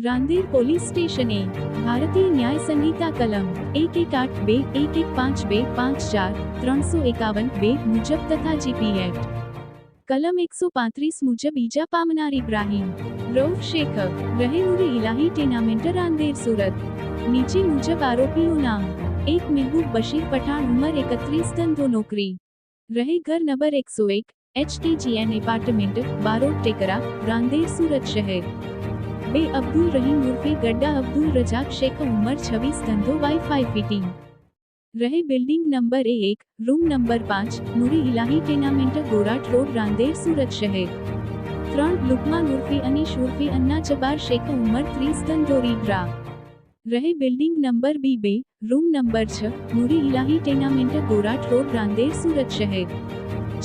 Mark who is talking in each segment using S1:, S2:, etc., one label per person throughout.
S1: Rander police સ્ટેશને ભારતીય ન્યાય સંહિતા કલમ એક એક આઠ બે એક એક પાંચ બે પાંચ ચાર ત્રણસો એકાવન બે મુજબ તથા જીપી એક્ટ કલમ એકસો પાંત્રીસ મુજબ ઈજા પામનાર ઇબ્રાહીમ રૌફ શેખ રહે નૂરે ઇલાહી ટેનામેન્ટ રાંદેર સુરત નીચે મુજબ આરોપીઓ નામ એક મહેબૂબ બશીર પઠાણ ઉંમર એકત્રીસ ધંધો નોકરી રહે ઘર નંબર એકસો એક એચટીજીએન એપાર્ટમેન્ટ બારોટ ટેકરા રાંદેર સુરત શહેર બે અબ્દુલ રહીમ ઉર્ફે ગડ્ડા અબ્દુલ રજાક શેખ ઉંમર છવ્વીસ ધંધો વાઈફાઈ ફિટિંગ. રહે બિલ્ડિંગ નંબર એક, રૂમ નંબર પાંચ નૂરી ઇલાહી ટેનામેન્ટ, ગોરાટ રોડ, રાંદેર, સુરત શહેર. ત્રણ લુકમાન ઉર્ફે અનીશ ઉર્ફે અન્ના જબાર શેખ ઉંમર ત્રીસ ધંધોરી રીડરા રહે બિલ્ડિંગ નંબર બી બે, રૂમ નંબર છ નૂરી ઇલાહી ટેનામેન્ટ, ગોરાટ રોડ, રાંદેર, સુરત શહેર.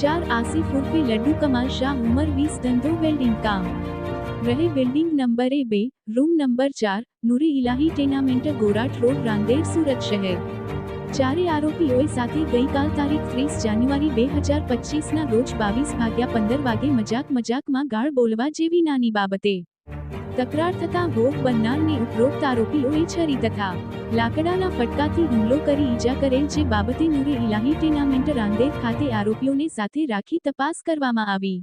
S1: ચાર આસિફ ઉર્ફે લડ્ડુ કમાલ શાહ ઉંમર વીસ ધંધો વેલ્ડિંગ કામ. રહે બિલ્ડિંગ નંબર એ બે રૂમ નંબર ચાર નુરી ઇલાહી ટેનામેન્ટ ગોરાટ રોડ રાંદેર સુરત શહેર ચારે આરોપીઓએ સાથે ગઈકાલ તારીખ ત્રીસ જાન્યુઆરી બે હજાર પચીસના રોજ બાવીસ ભાગ્યા પંદર વાગે મજાક મજાકમાં ગાળ બોલવા જેવી નાની બાબતે તકરાર થતાં ભોગ બનનારને ઉપરોક્ત આરોપીઓએ છરી તથા લાકડાના ફટકાથી હુમલો કરી ઈજા કરેલ જે બાબતે નૂરે ઇલાહી ટેનામેન્ટ રાંદેર ખાતે આરોપીઓને સાથે રાખી તપાસ કરવામાં આવી।